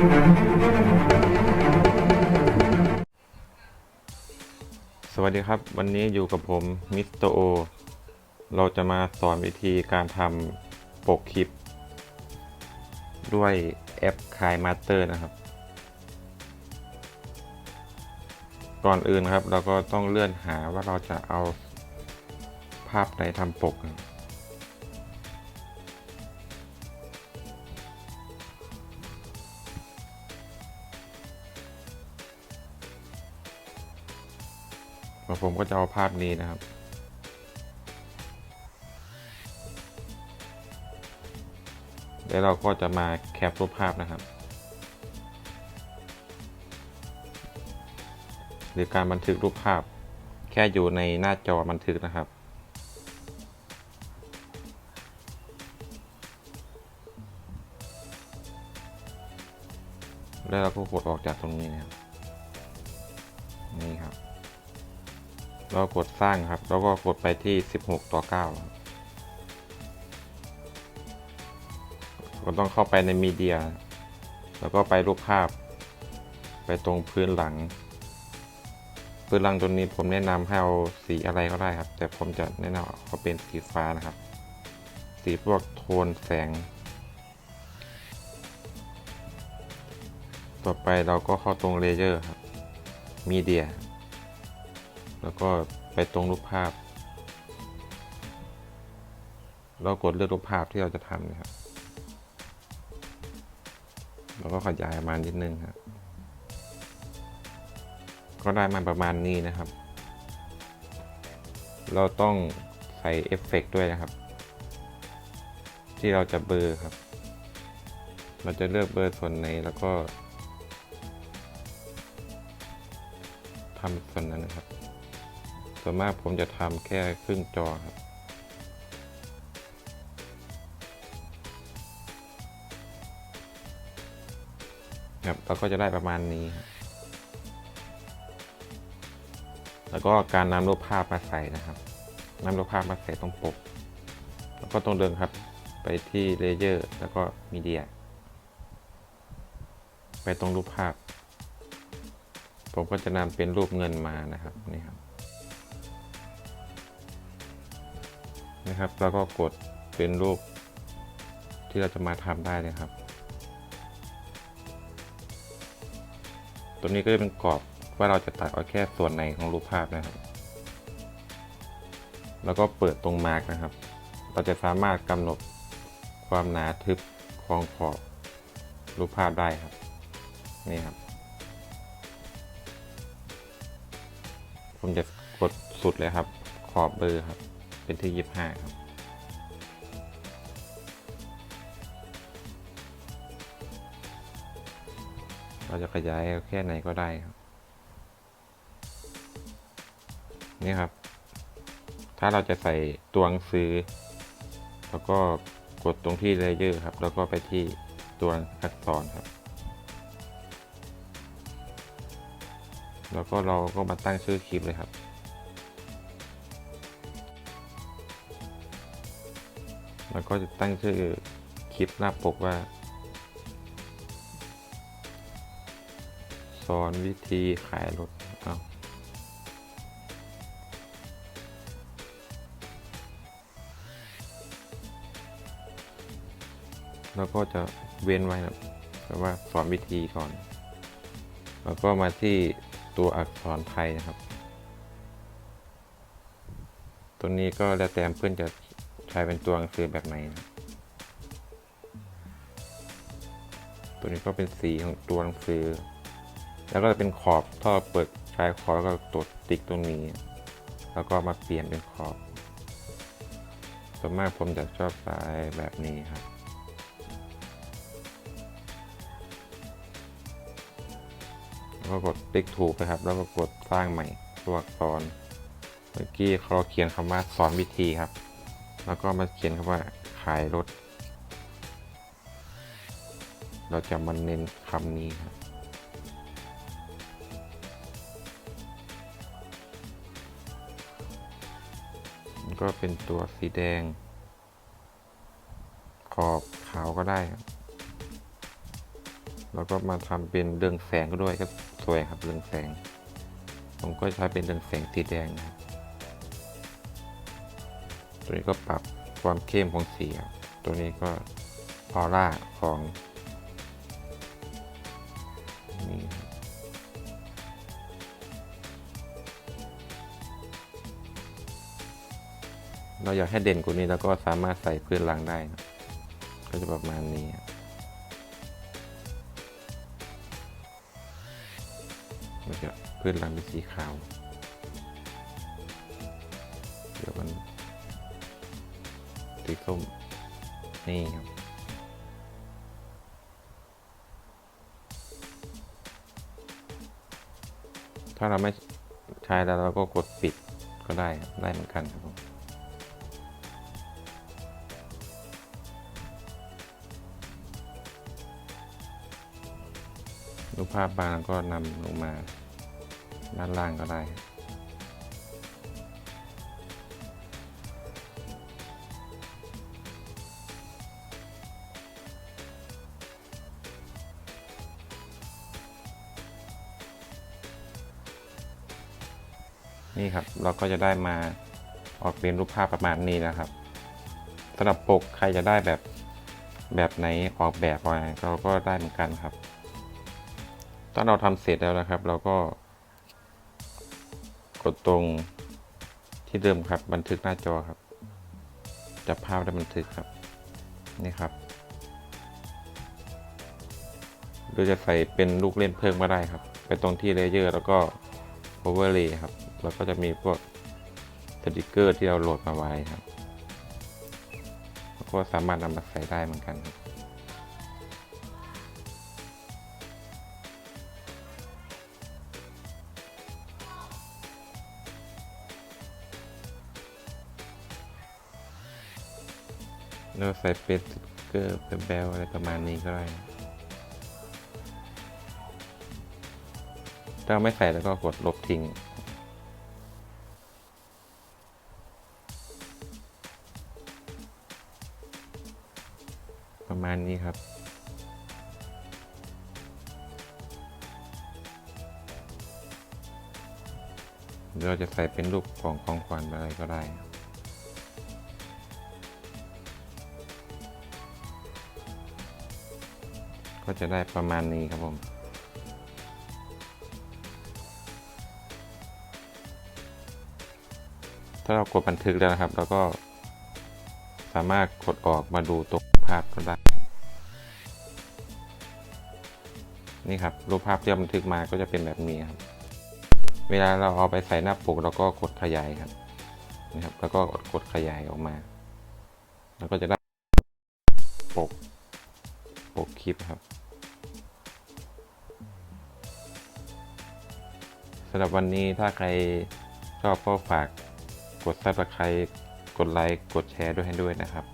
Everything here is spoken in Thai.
สวัสดีครับ วันนี้อยู่กับผมมิสเตอร์โอเราจะมาสอนวิธีการทำปกคลิป ด้วยแอป k i Master นะครับ ก่อนอื่นครับ เราก็ต้องเลื่อนหาว่าเราจะเอาภาพไหนทำปกครั แล้วผมก็จะเอาภาพนี้นะครับ แล้วเราก็จะมาแคปรูปภาพนะครับ หรือการบันทึกรูปภาพ แค่อยู่ในหน้าจอบันทึกนะครับแล้วเราก็กดออกจากตรงนี้นะครับนี่ครับ เรากดสร้างครับ แล้วก็กดไปที่ 16 ต่อ 9 ก็ต้องเข้าไปในมีเดีย แล้วก็ไปรูปภาพ ไปตรงพื้นหลัง พื้นหลังตัวนี้ผมแนะนำให้เอาสีอะไรก็ได้ครับ แต่ผมจะแนะนำเอาเป็นสีฟ้านะครับ สีพวกโทนแสง ต่อไปเราก็เข้าตรงเลเยอร์ครับมีเดีย แล้วก็ไปตรงรูปภาพ เรากดเลือกรูปภาพที่เราจะทำนะครับ แล้วก็ขยายมานิดนึงครับ ก็ได้มาประมาณนี้นะครับ เราต้องใส่เอฟเฟกต์ด้วยนะครับ ที่เราจะเบอร์ครับ เราจะเลือกเบอร์ส่วนไหนแล้วก็ทำส่วนนั้นนะครับ ส่วนมากผมจะทำแค่ครึ่งจอครับ ครับเราก็จะได้ประมาณนี้ แล้วก็การนำรูปภาพมาใส่นะครับนำรูปภาพมาใส่ตรงปก แล้วก็ตรงเดินครับ ไปที่เลเยอร์แล้วก็มีเดีย ไปตรงรูปภาพ ผมก็จะนำเป็นรูปเงินมานะครับนี่ครับ นะครับ แล้วก็กดเป็นรูปที่เราจะมาทำได้เลยครับ ตัวนี้ก็จะเป็นกรอบว่าเราจะตัดเอาแค่ส่วนไหนของรูปภาพนะครับ แล้วก็เปิดตรงมาร์กนะครับ เราจะสามารถกำหนดความหนาทึบของขอบรูปภาพได้ครับ นี่ครับ ผมจะกดสุดเลยครับ ขอบเบอร์ครับ เป็นที่ยี่ห้าครับเราจะขยายแค่ไหนก็ได้ครับ นี่ครับ ถ้าเราจะใส่ตัวหนังสือ แล้วก็กดตรงที่เลเยอร์ครับ แล้วก็ไปที่ตัวอักษรครับ แล้วก็เราก็มาตั้งชื่อคลิปเลยครับ แล้วก็จะตั้งชื่อคลิปหน้าปกว่า สอนวิธีขายรถเอาแล้วก็จะเว้นไว้นะแปลว่าสอนวิธีก่อน แล้วก็มาที่ตัวอักษรไทยนะครับ ตัวนี้ก็แล้วแต่เพื่อนจะ ใช้เป็นตัวหนังสือแบบไหนนะตัวนี้ก็เป็นสีของตัวหนังสือ แล้วก็จะเป็นขอบถ้าเราเปิดใช้ขอบแล้วก็ตดติ๊กตรงนี้ แล้วก็มาเปลี่ยนเป็นขอบส่วนมากผมจะชอบสายแบบนี้ครับแล้วก็กดติ๊กถูกนะครับ แล้วก็กดสร้างใหม่ตัวอักษรเมื่อกี้เราเขียนคำว่าสอนวิธีครับ แล้วก็มาเขียนคำว่าขายรถ เราจะมาเน้นคำนี้ครับก็เป็นตัวสีแดง ขอบขาวก็ได้ครับแล้วก็มาทำเป็นเรืองแสงก็ด้วยก็สวยครับเรืองแสง ผมก็ใช้เป็นเรืองแสงสีแดงนะครับ ตัวนี้ก็ปรับความเข้มของสีครับตัวนี้ก็ออร่าของนี่ครับเราอยากให้เด่นกว่านี้แล้วก็สามารถใส่พื้นหลังได้นะก็จะประมาณนี้ครับมันจะพื้นหลังเป็นสีขาว เดี๋ยวมัน สีส้มนี่ครับถ้าเราไม่ใช้แล้วเราก็กดปิดก็ได้ครับได้เหมือนกันครับผมรูปภาพบางก็นำลงมาด้านล่างก็ได้ นี่ครับเราก็จะได้มาออกเป็นรูปภาพประมาณนี้นะครับสำหรับปกใครจะได้แบบแบบไหนออกแบบอะไรเราก็ได้เหมือนกันครับถ้าเราทำเสร็จแล้วนะครับ เราก็ กดตรงที่เดิมครับบันทึกหน้าจอครับ จับภาพได้บันทึกครับนี่ครับหรือจะใส่เป็นลูกเล่นเพิ่มก็ได้ครับ ไปตรงที่เลเยอร์แล้วก็ overlay ครับ แล้วก็จะมีพวกสติกเกอร์ที่เราโหลดมาไว้ครับก็สามารถนำมาใส่ได้เหมือนกันครับเราใส่เป็นสติกเกอร์เป็นแบลอะไรประมาณนี้ก็ได้ถ้าไม่ใส่แล้วก็กดลบทิ้ง ประมาณนี้ครับ เราจะใส่เป็นรูปของของขวัญอะไรก็ได้ก็จะได้ประมาณนี้ครับผม ถ้าเรากดบันทึกแล้วนะครับเราก็สามารถกดออกมาดูตรงาพก็ได้นี่ครับรูปภาพที่เราบันทึกมาก็จะเป็นแบบนี้ครับ เวลาเราเอาไปใส่หน้าปกเราก็กดขยายครับนะครับ แล้วก็กดขยายออกมา แล้วก็จะได้ปกปกคลิปครับสำหรับวันนี้ถ้าใครชอบก็ฝากกด subscribe กดไลค์ กดแชร์ด้วยให้ด้วยนะครับ